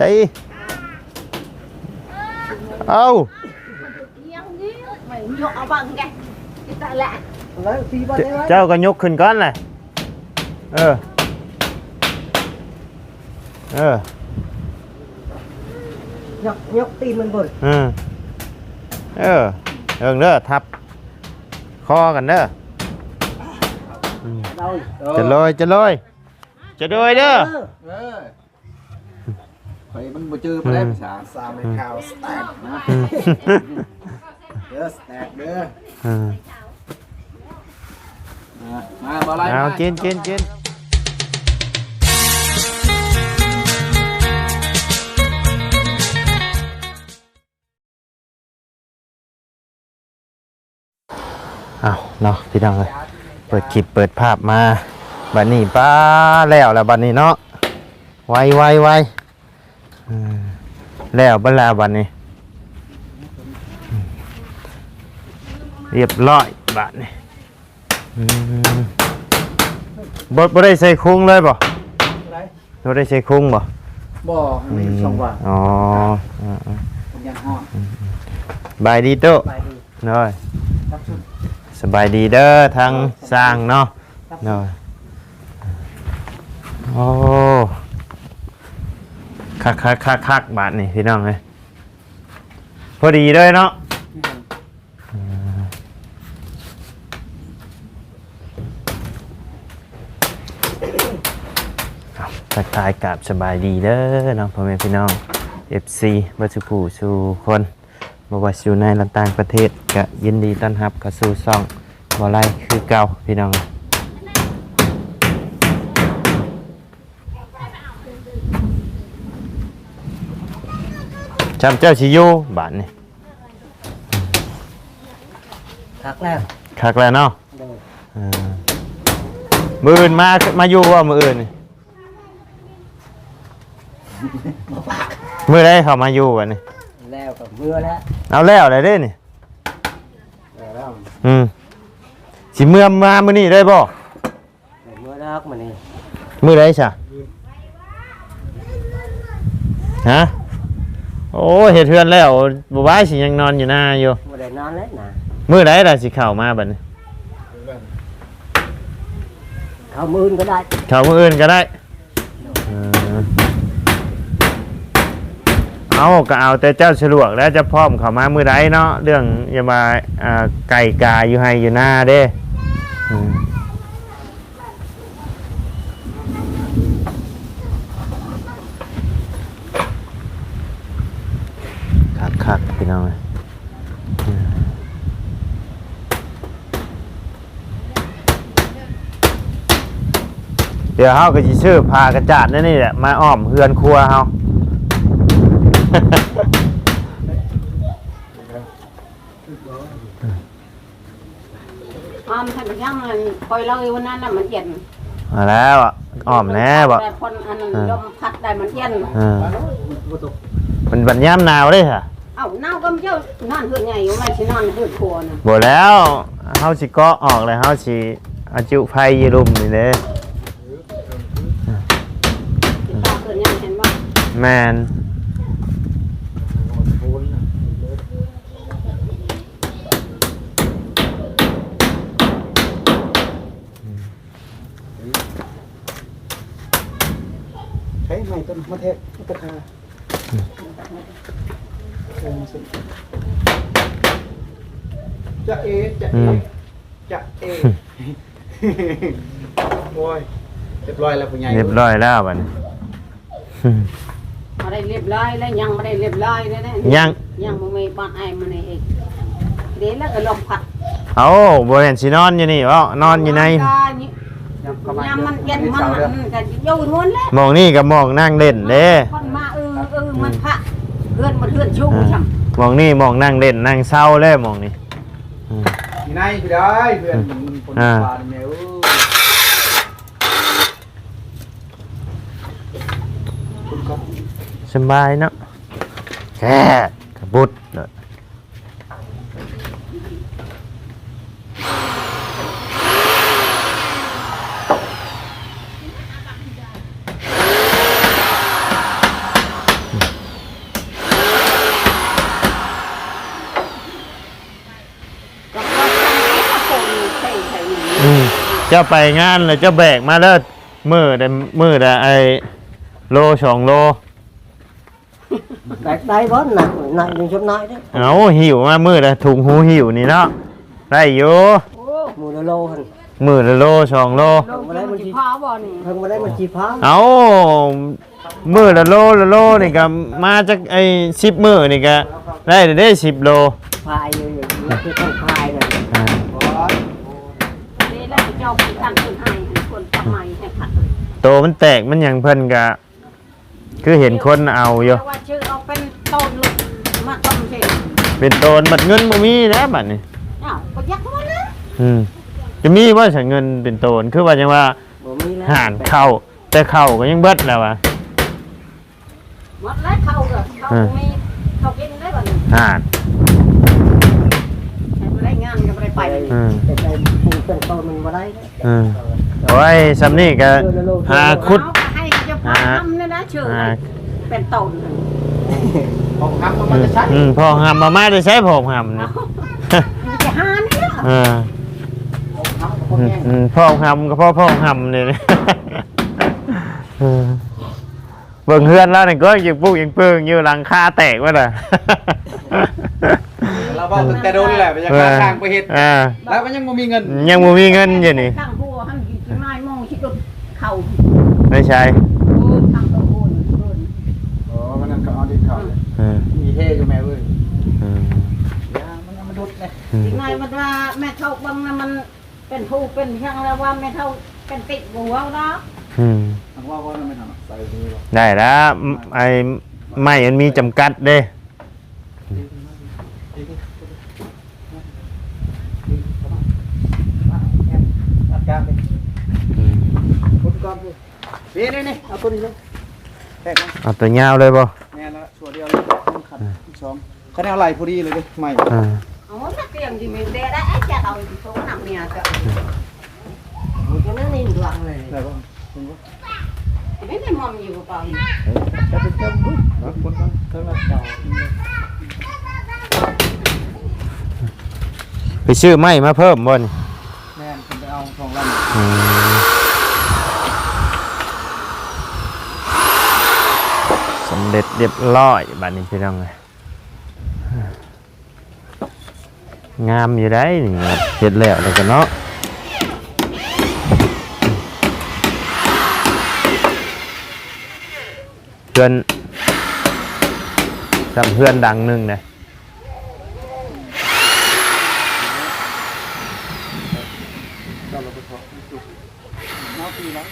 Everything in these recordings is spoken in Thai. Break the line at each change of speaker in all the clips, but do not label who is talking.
ใจเอา
mày nhọ bằng cái cái tạ lạ
แล้วตีบอลได้ไหม
เจ้าก็ยกขึ้นก้อนเลยเออ เออ
ยกยกตีมันบน
เออ เออเอิงเด้อทับ คอกันเด้อ
เรา
จะลอยจะลอยจะโดยเด้อ
เออไปมันบ่เจอไปแล้วภาษา
สามข่าวสแตนนะเด้อสแตนเด้อ
อืม
อะมาบ่ไร
เอา
มา
กินกินกินเอาเนาะพี่น้องเลยเปิดคลิปเปิดภาพมาบัดนี้ป้าแล้วแล้วบัดนี้เนาะไวไวไวอืม แล้วเบดลาบัดนี้อืมเรียบร้อยบัดนี้อืมบดบ่ได้ใส่คุ้งเลยบ่
อะไร
บ่ได้ใส่คุ้งบ่
บ่มีสองวัน
อ๋ออ่า
ผมยังห้อง
ๆบายดีโตะ
ไปดี
น้อย
ครับชุด
สบายดีเด้อทางสร้างเนาะ
ครับ
น้อยโอ้ คักคักคักคักบาทนี่พี่น้องเลยพอดีเลยเนาะครับทักทายกับสบายดีเด้อเน้องพ่อแม่พี่น้อง FC บัสุผู้สู่คนบว่าสู่ในละต่างประเทศก็ยินดีต้อนรับกับสู่ซ่องบ่ไลคือเก่าพี่น้อง จำเจ้าชิอยูบ้านนี่
ทักแล้ว
คักแล้วเนาะ
เด้อ
เออมืออื่นมามาอยู่ว่ามืออื่นนี่มือได้เขามาอยู่วันนี้
แล้วกับเมื่อแล้ว
เอาแล้วอะไรได้นี่
แล้ว
อืมสิเมื่อมามือนี่ได้บ่
เมื่อแล้วมันนี่
มือได้ช่ะฮะ โอ้เห็ดเทือนแล้วบ่บายสิยังนอนอยู่หน้าอยู่
บ่ได้นอนแล้วนะ
มือได้ล่ะสิเข้ามาบัดนี้
เขามื่นก็ได้
เข้ามืออื่นก็ได้เออเอาก็เอาแต่เจ้าฉลวกแล้วจะพร้อมเข้ามามือใดเนาะเรื่องอย่ามาอ่าไก่กาอยู่ให้อยู่หน้าเด้อืม คักคักๆพี่น้องเอ้ยอืมเดี๋ยวเฮาก็สิซื้อพากระจาดนั่นนี่แหละมาอ้อมเฮือนครัวเฮา
ออมท่านยังคอยเลยวันนั้นน่ะมันเย็น
มาแล้วอะอ้อมแน่บ่
แต่คนอันนั้นลมพัดได้มันเย็น
เออ
บ่ตก
มันบัดยามหนาวเด้ค่ะ
เอ้าเน่าก็ไม่เจ้านอนเหือนใหญ่อยู่ไม่ใช่นอนเหือนครัวน่ะ
บ่แล้วเฮาสิเกาะออกเลยเฮาสิอาจุไฟยีรุมนี่เด้
ที่ตาเหือนใหญ่เห็นว่า
แม่น
ใช้ไม้ต้นมะเทศตะคา เออสิจะเอจะเอจะเอโอ้ยเรียบร้อยแล้วผู้ใหญ่
เรียบร้อยแล้วบัดนี้
มาได้เรียบร้อยแล้วยังไม่ได้เรียบร้อยเลยนะ
ยัง
ยังไม่มีปานไอ้มันเองเดี๋ยวแล้วก็ลมพัด
เอาบ่เห็นสินอนอยู่นี่บ่นอนอยู่ใน
ยามมันเย็นมันมันก็อยู่นวลแล้ว
หมองนี่กับหมองนั่งเล่นเด้
คนมาเออเออมันพระเพื่อนมันเพื่อนชูช่ำ
หมองนี่หมองนั่งเล่นนั่งเศร้าเลยหมองนี่อืม
ที่ไหนพี่ได้เพื่อนมันมันคน
อ่า
ปลาเนี่ยโอ้
สบายเนาะแค่กระบุดเลยอืม เจ้าไปงานแล้วเจ้าแบกมาแล้วมือได้มือได้ไอโลสองโล
แบกได้บ่หนักหนักยังชมน้อยเด้อ
เอาหิวมามือได้ถุงหูหิวนี่เนาะได้อยู่
โอ้
หมูละโลหั่น
มือละโลสองโล
ลงมาได้มันสิพาบ่นี่
เพิ่งมาได้มันจีพ้า
เอามือละโลละโลนี่ก็มาจากไอ้สิบมือนี่ก็ได้ได้สิบโล
พายอยู่อย่างนี้คือต้องพายน่ะ
อ่า
นี่แล้วเจ้าไปตั้งต้นให้คนทำไมให้ผัด
โตมันแตกมันหยังเพิ่นก็คือเห็นคนเอาอยู่
แต่ว่าชื่อเอาเป็นต้นลูกมาต้มเสร็จ
เป็นโตนบัดเงินบ่มีนะบัดนี้
อ้าวก็ยักมาแล้ว
อืมจะมีว่าใช้เงินเป็นโตนคือว่าจังว่า
บ่มีแล้ว
หารเข้าแต่เข้าก็ยังเบิดแล้วอะ
หมดแล้วเขาก็เขามีเขากินได้บ่นี่
หาร
ให้บ่ได้งานก็บ่ได้ไป
อืม
แต่ใจปลูกเป็นต้นมันบ่ได้เด้อ
อืม โอ้ยสำนี่ก็หาคุด
เอาก็ให้เจ้าพ่อทำนะนะชื่อ
หา
เป็นต้น
ของครับมันจะใช้
อืมพอหำมามาได้ใช้ผมหำนี่
มันจะหานี่ล่ะ
เออ
ของครับของ
อืม
แง่
อืมพ่อหำก็พ่อพ่อหำนี่เออเบิ่งเฮือนแล้วนี่ก็ยังปุ๊กยังเปิ้งอยู่หลังคาแตกว่าล่ะ
เราบอกตั้งแต่โดนแหละไปยังทางไปเฮ็ด
อ่า
แล้วมันยังบ่มีเงิน
ยังบ่มีเงินอยู่นี่
ตั้งหัวหันอยู่ที่ไม้มองที่รถ เข้า
ไม่ใช่
โอ้ทางตะโกนโกน
อ๋อมันนั่นก็เอาดินเขาเลย
เออ
มีเท่อยู่แม่เว้ย
เออ
ยามันมันดุดเลย
อืม
ที่ไงมันว่าแม่เท่าบังนะมันเป็นผู้เป็นช่างแล้วว่าแม่เท่าเป็นติดหัวเนาะ
อืม
ทางว่าว่าไม่ทำใส่ดีหรอก
ได้แล้วไอ้ไม่มันมีจำกัดเด้
อาการเป็นคนก่อนดิ นี่นี่นี่เอาตัวนี้เลยแทกมัน
เอาตัวยาวเลยบ่
แม่ละตัวเดียวเลยต้องขัดอีกสองคะแนนอะไรพอดีเลยดิใหม่
อ่า
โอ้ถ้าเตรียมที่มีเดได้ไอ้จะเอาที่โซ่นำเนี่ยจะ
มันก็นั่นนี่ดวงเลย
ได้ป่ะคุณก็
ไม่ได้มอมอยู่กับเปล่า
จะไปเติมดูคนก็เติมละเก่า
ไปซื้อไม้มาเพิ่มบ่น
แม่คุณไปเอาสองลำ
อืมสำ เร็จเรียบร้อยบัดนี้พี่น้องเลยงามอยู่ได้นี่เห็ดแล้วแล้วก็เนาะเพื่อนจำเพื่อนดังหนึงนะ
เราเราไปขอน้าปีแล้ว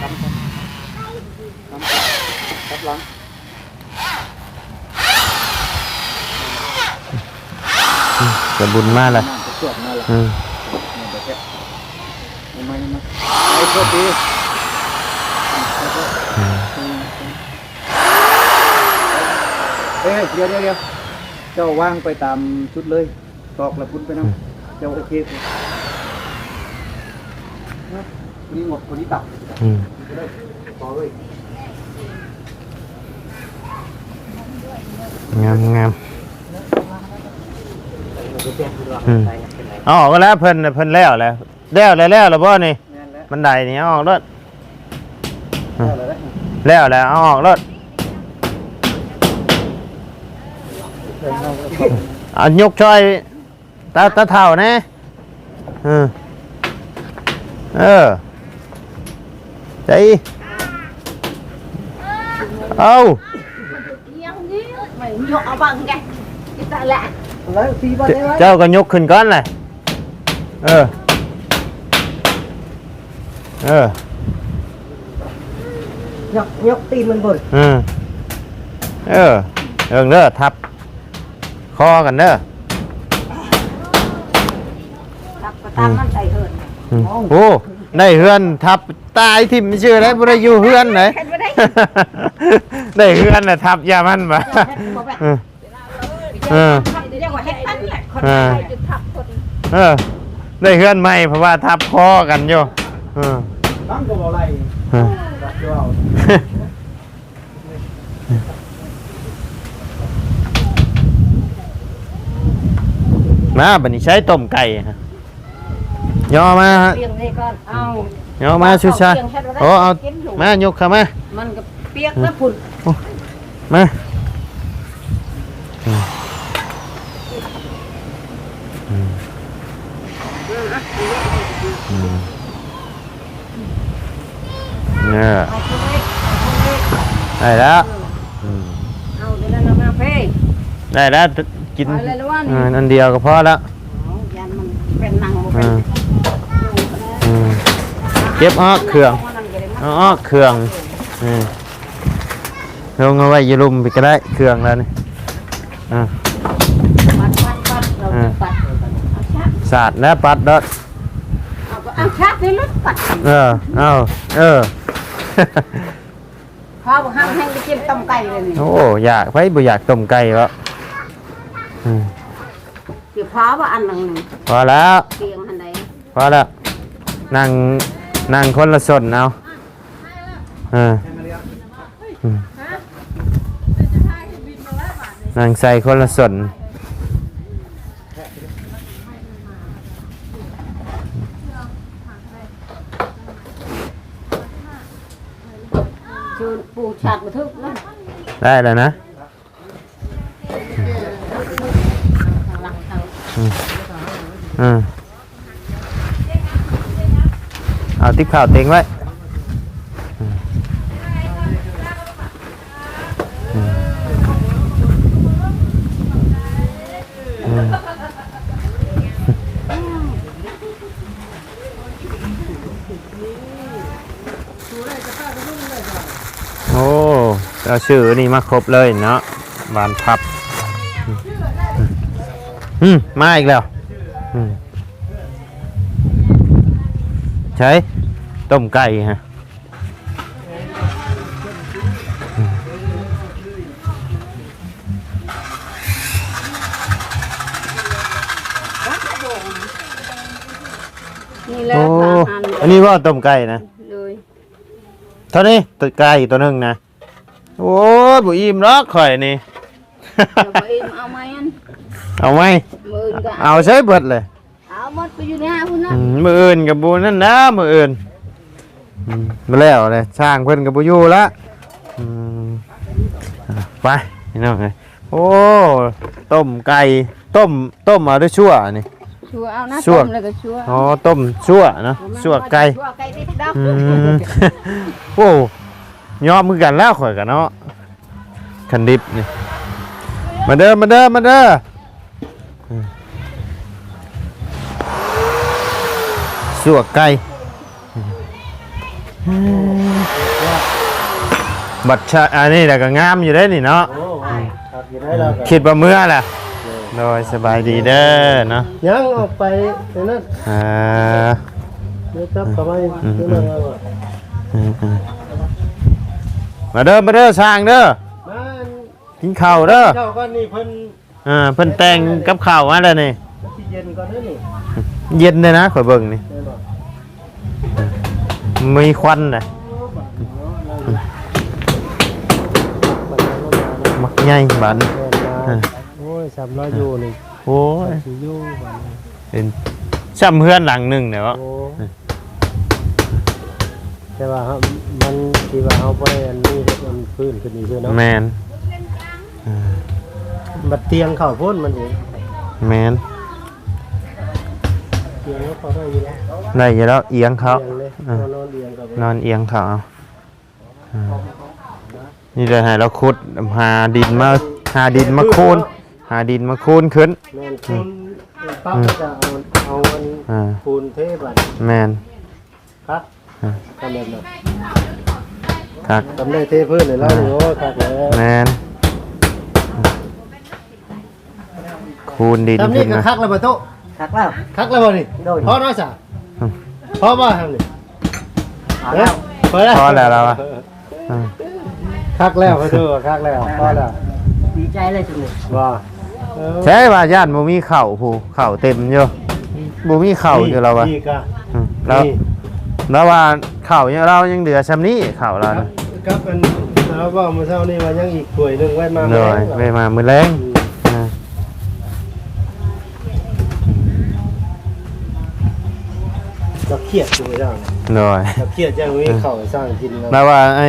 ทำทำทำทับหลัง
จะบุญมากเลย
น้ำจะตรวจมาละ
อืม
เนี่ยเดี๋ยวแกะทำไมนะไอ้โคตรดีเอ้ยเดี๋ยวเดี๋ยวเดี๋ยวเจ้าว่างไปตามชุดเลยตอกแล้วพุ่นไปน้ำเจ้าโอเคสินะคนนี้หมดคนนี้ตับ
อืม
จะได้ต่อเลย
งามงาม
มันจะ เปลี่ยนดวง
อืม
ไปนะเป็นไร
อ๋อก็แล้วเพิ่นน่ะเพิ่นแล้วแหล้วแล้วแล้วแล้วแล้วบ่นี่
แน่นแล้ว
บันไดนี่เอาออกรถ
ได้แล้ว
แล้วแล้วเอาออกรถเอายกช่อยตาตาเท่าแน่เออเออใจเอา
ยังนี้ไม่ยกเอาบัง แกที่ตาแหละ
แล้วปีบ่ได้ไว้
เจ้าก็ยกขึ้นก่อนเลยเออ เออ ย
กยกตีนมันเบิด
เออเออเอิงเด้อทับคอกันเด้อ
รับประตามมันใส่เหิน
อืมโอ้ได้เฮือนทับตายทิ่มชื่ออะไรบ่ได้อยู่เฮือนไหน
เห็นบ่ได้
ได้เฮือนน่ะทับยามันบ่เออเออ
เดี๋ ยวว่าเฮ็ดตั้งแหละคน
เออ
ไทยจะทับคน
เออ ได้เฮือนใหม่เพราะว่าทับคอกันอยู่เออ
ตั้งก็บ่ไร
เออ
รักเจ้า
มาบัดนี้ใช้ต้มไก่ฮะย่อมาฮะ
เปียงนี่ก่อนเอา
ย่อมาชูชาโอ้เอามายกเข้ามา
มันก็เปียกแล้วพุ่น
มาอืมอืมอืม เนี่ย
เอาคนเล็กเอาคนเล็ก
ได้แล้วอืม
เอาเดี๋ยวนั้นเอามาเพ่
ได้แล้วกิน
ไปเลยละว่า
เอ
นี่
ออันเดียวก็พอแล้ว
เอายันมันเป็นหนังบ่
อื
เป็น
มอืมเก็บออกเครื่องเอาออกเครื่องอืมลงเอาไว้อยืลุมไปก็ได้เครื่องแล้วนี่อ่า
ปัดปัดปัดเราจะปัดเอาชัก
สาดแล้วปัดดอด
เอาก็เอาชักนี่รถปัด
เออเอาเออ
พอห้างแห้งไปกินต้มไก่เลยนี่
โอ้อยากไปบ่อยากต้มไก่วะอืม
เดี๋ยวพอว่าอันหนึงหนึ่ง
พอแล้ว
เตียงอันใด
พอแล้วนั่งนั่งคนละส่วนเอาเอออืมนั่งใส่คนละส่วน
คือปูชาดมาทึกนะ
ได้แล้วนะ
ทางหลังเขา
อืมเอาติ๊กข่าวเต็งไว้ เอาชื่อนี่มาครบเลยเนาะบานพับอืมมาอีกแล้วอืมใช้ต้มไก่ฮะอืม
นี่แหละ
โอ้
อาหาร
อันนี้ว่าต้มไก่นะ
เลย
เท่านี้ตัวไก่ตัวหนึงนะ โอ้ยบุอิ่มหรอกข่อยนี่
เอาไปเอ็มเอาไหมอัน
เอาไหม
มืออื่นก็
เอาใช้เบิดเลย
เอาหมดไปอยู่ในห้างพุ่นนะ
อืมมืออื่นกับบูนั่นนะมืออื่นอืมมาแล้วเลยสร้างเพิ่นกับบูอยู่ละอืมอะไปนี่น้องไงโอ้ต้มไก่ต้มต้มเอาด้วยชั่วนี่
ชัวเอานะ
ชั่ว
ต้มแล้วก็ชัว
อ๋อต้มชั่วเนาะชั่วไก่
ชัวไก่ติดดอก
อืมโอ้ ยอมมือกันแล้วข่อยกันเนาะคันดิบนี่มาเด้อมาเด้อมาเด้ออืมชั่วไก่อืมบัดชะอันนี้แหละก็งามอยู่ได้นี่เนาะ
โอ้ครับอยู่ได้แล้วก็
คิดว่าเมื่อแหละโดยสบายดีเด้อเนาะ
ยังออกไปเดี๋ยวนั้น
อ่า
เดี๋ยวจับเข้าไป
อืม
เดี๋ยวนั่นเอาอะ
อื มอืมมาเด้อมาเด้อสร้างเด้อ
มา
กินข้าวเด้อ
เจ้าก็นี่เพิ่น
อ่าเพิ่นแต่งกับข้าวมาแล้วนี่
ที่เย็นก่อนเด้อนี่
เย็นเลยนะข่อยเบิ่งนี่
แม่นบ่
มีควันน่ะ
บัดนี้ก็มาเนาะ
มักใหญ่บาน
แม่นมา
อ่า
โอ้ยสามร้อยอยู่นี่
โอ้ย
สิอยู่บัดนี้
เป็นซ้ำเพื่อนหลังหนึงเดี๋ยวะ
โอ้ แต่ว่าครับมันที่ว่าเอาไปอันนี้มันพื้นขึ้นนี่คือเนาะ
แมนอ่า
บัดเตียงเข้าพ้นมันเอง
แมน
เตียงก็พอได้อยู่แล้ว
ได้อยู่แล้วเอียงเขา
เตียงเลย
อ่า
นอนเตียงกับ
นอนเอียงเขาเอาอ่านี่เลยให้เราขุดหาดินมาหาดินมาคูนหาดินมาคูนขึ้น
แม่นคุณปั๊บก็จะเอาเอาอัน
อ่า
ปูนเทบัด
แมน
ครับ
อ่า
ทำแบบนั้น
ครับ
ทำได้เทพื้นเลยแล้วนี่โอ้ครับแล้ว
แมนคูนดิน
ทำนี่
ขึ้น
ก็
มา
คักแล้วบ่โตะ
คักแล้ว
คักแล้วบ่นี่
โดย
พอเนาะจ้ะ
อืม
พอบ่ทำนี่
เอาแล้ว
พอแล้ว
พอแล้วเราอะอ่า
คักแล้วพ่อโตคักแล้วพอแล้ว
ดีใจเลยจุ๊บ
ว่าเออ
ใช่ว่าญาติบ่มีเข่าผู้เข่าเต็มอยู่บ่มีเข่าอยู่แล้ววะ
นี่ก็
อืมแล้ว
นี่
แล้วว่าข่าวเรายังเหลือชำนี้ข่าวเรานะ
กับเป็นเรวบอกเมาเช้านี้ว่ายังอีกปวยหนึ่งไว้มา
เหน่
อย
ไว้มามือแรง
เราเครียดจังเลย
เได้น่อย
เราเครียดจังไม่มีข้าวสร้างกิน
แล้วว่าไอ้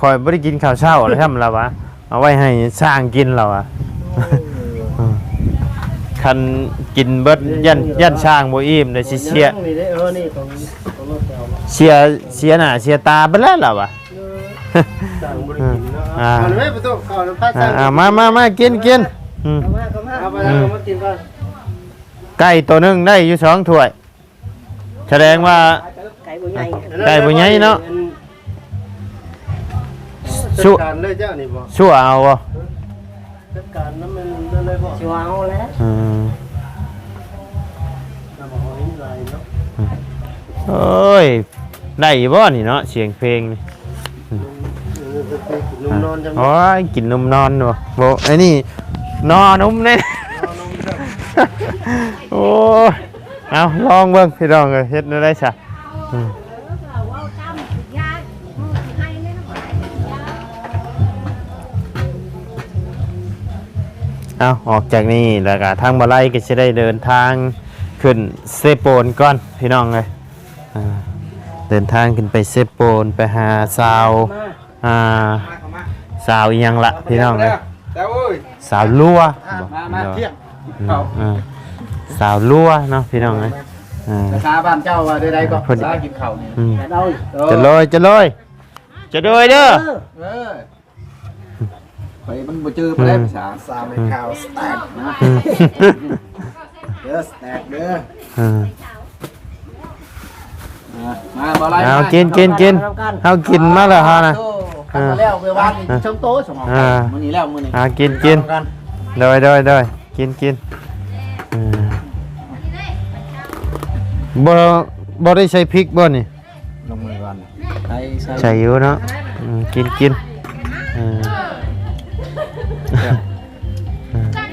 คอยไม่ได้กินข้าวเช้าอเลยทำเราวะเอาไว้ให้สร้างกินเราอะคันกินเบิ้ลยันยันช่างโมอิ่มเลยเชีย
เชีย เอา
เสียเสียหน้าเสียตาไปแล้วล่ะวะ
สร้างบริกินเนาะ
อ่า
เอาเลยประตูเข้าน้ำพัดส
อ่า
ร้าง
อ่ามามามากินกินอืม
เอามาก็มา
เอาไปเอามากินก่อน
ไก่ตัวหนึงได้อยู่สองถ้วย แสดงว่า
ไก่บ่ใหญ่
ไก่บ่ใหญ่เนาะ
จัดการเลยเจ้านี่บ่
ชั่วเอาบ่
จัดการน้ำมันนั่นเลยบ่
สิวเอาแล้ว
อืม
น้ำหอยไหลเนาะ
โอ้ย ได้อยู่บ่นี่เนาะเสียงเพลงนี่
นุ่มนอนจัง
โอ้ยกินนมนอนบ่บ่ไอ้นี่นอนนมเนี่ยโอ้ยเอาลองเบิ่งพี่น้องเอ้ยเฮ็ดได้ซะอืมเอาออกจากนี่แล้วก็ทางบ่ไลก็สิได้เดินทางขึ้นเซโปนก่อนพี่น้องเอ้ยอ่า เดินทางขึ้นไปเซโปนไปหาสาวอ่าสาวอีหยังละพี่น้องเอ้ย
แต่โอ้ย
สาวลัว
มามาเที่ยง
อืมอ่าสาวลัวเนาะพี่น้องเอ้ยอ่า
ภาษาบ้านเจ้าว่าได้ๆก็
พอดี
สากินข้าวนี่
อืม
เอา
จะลอยจะลอยจะโดยเด้อ
เออไปมันบ่เจอไปได้ภาษา
สามข้าวสแต็ก
นะ
อืม
เด้อสแต็กเด้อ
อืม
มาบ่ไร
เอากินกินกินเอากินมาแล้วฮะนะ
กันแล้วเมื่อวาช่องโต๊ะสมอง
อ่า
มื้อนี้แล้วมือนี้
เอากินกินโดยโดยโดยกินกินอืมบ่บ่ได้ใช้พริกบ่นี่
ลงมือก่อนใส่ใส่
ใช้อยู่เนาะกินกินอืม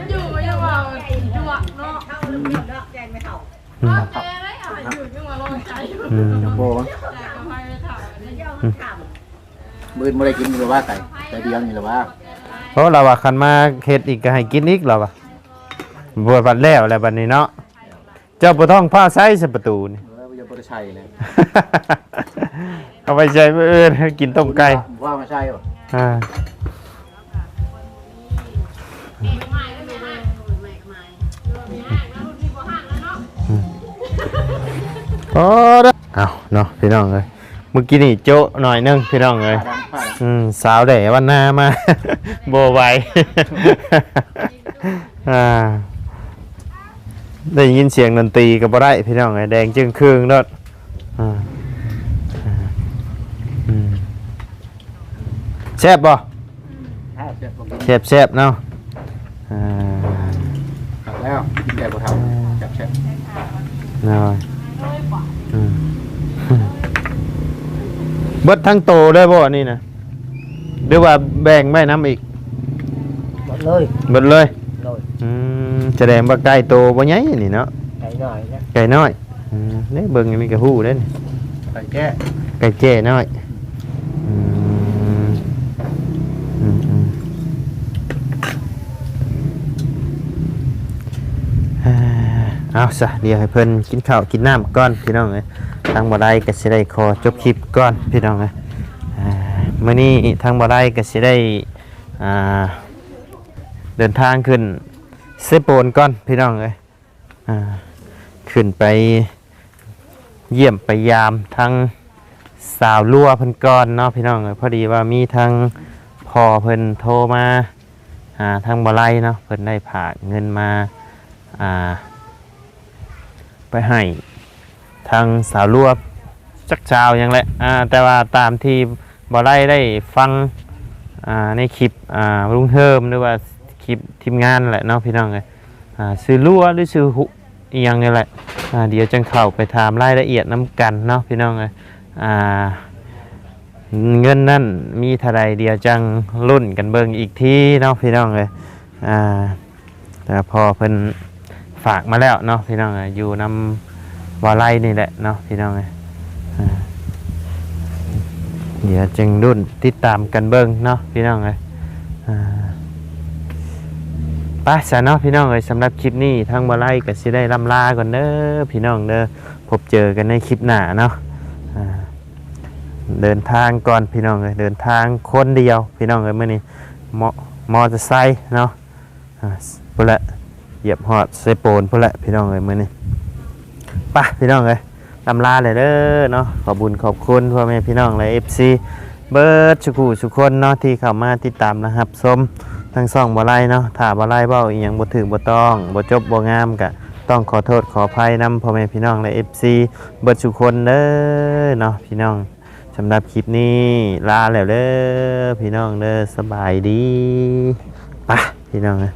อยู่ยังว่าจั่วเนาะ
แกงไม่เท่า
อืม
แกได้อะอ จอยู่
อืม
โบมั้ง
แต่ก็ไม่ได้ถามเลย
เจ้าถาม
มื้อบ่ได้กินหรือว่าไก่แต่เดียวนี่หรือว่า
เพราะเราว่าคันมาเฮ็ดอีกก็ให้กินอีกเราว่าบวชบัดแล้วแล้วบัดนี้เนาะเจ้าบ่ต้องพาใส่ใส่ประตูนี่
เออบ่ได้ใช่เลย
เอาไปใช้มื้ออื่นกินต้มไก่
ว่าไม่ใช่ป่ะ
อ่าโอ้ เด้อเอาเนาะพี่น้องเอ้ยเมื่อกี้นี่โจะหน่อยนึงพี่น้องเอ้ย
ดังผ้า
อืมสาวแด่วันหน้ามา โบไหวอ่าได้ยินเสียงดนตรีก็บ่ได้พี่น้องเอ้ยแดงจึงครึ่งเด้ออ่าอ่าอืมแซ่บบ่
ผ้าเสียบลงกิน
แซ่บแซ่บเนาะอ่า
แล้วกินแต่บ่ทำจับแช่
น้อย เบิดทั้งโตได้บ่อันนี่นะหรือว่าแบ่งไว้น้ำอีก
หมดเลย
เบิดเลย
เลย
อืมแสดงว่าไก่โตบ่ใหญ่นี่เนาะ
ไก่หน่อยนะ
ไก่น้อยอืมนี่เบิ่งอันนี่ก็ฮู้เด้นี่
ไก่แก้
ไก่แจ้น้อยอืมอืมอืมอ่าเอา ซะเดี๋ยวให้เพิ่นกินข้าวกินน้ำก่อนพี่น้องเอ้ยทางบ่ได้ก็สิได้ขอจบคลิปก่อนพี่น้องเอ้ยอ่ามื้อนี้ทางบ่ได้ก็สิได้อ่าเดินทางขึ้นเซโปนก่อนพี่น้องเอ้ยอ่าขึ้นไปเยี่ยมไปยามทั้งสาวลัวเพิ่นก่อนเนาะพี่น้องเอ้ยพอดีว่ามีทั้งพ่อเพิ่นโทรมาหาทางบ่ไลเนาะเพิ่นได้ผากเงินมาอ่า ไปให้ทางสาวลัวจักเช้าหยังแหละอ่าแต่ว่าตามที่บ่ไลได้ฟังอ่าในคลิปอ่าลุงเฮิมหรือว่าคลิปทีมงานแหละเนาะพี่น้องเอ้ยอ่าซื้อลัวหรือซื้อหุอียังนี่แหละอ่าเดี๋ยวจังเข้าไปถามรายละเอียดน้ำกันเนาะพี่น้องเอ้ยอ่าเงินนั่นมีเท่าไรเดียวจังรุ่นกันเบิ่งอีกทีเนาะพี่น้องเอ้ยอ่าแต่พอเพิ่น ฝากมาแล้วเนาะพี่น้องเอ้ยอยู่นำวาไลนี่แหละเนาะพี่น้องเอ้ยเดี๋ยวจังรุ่นติดตามกันเบิ่งเนาะพี่น้องเอ้ยอ่าไปสะเนาะพี่น้องเอ้ยสำหรับคลิปนี้ทางบ่ไล่ก็สิได้ลำลาก่อนเด้อพี่น้องเด้อพบเจอกันในคลิปหน้าเนาะเดินทางก่อนพี่น้องเลยเดินทางคนเดียวพี่น้องเลยเมื่อนี้มอเตอร์ไซค์เนาะอ่าพุ่นละ เหยียบหอดเซโปนพุ่นละพี่น้องเลยเมื่อนี้ปะพี่น้องเลยลำลาเลยเด้อเนาะขอบุญขอบคุณพ่อแม่พี่น้องและเอฟซีเบิร์ดสุขุสุคนเนาะที่เข้ามาติดตามนะครับชมทั้งสองบ่ไล่เนาะถ้าบ่ไล่เบ้าอีหยังบ่ถึงบ่ต้องบ่จบบ่งามกะต้องขอโทษขออภัยนำพ่อแม่พี่น้องและ FC เบิร์ดทุกคนเด้อเนาะพี่น้องสำหรับคลิปนี้ลาแล้วเด้อพี่น้องเด้อสบายดีปะพี่น้องเอ้ย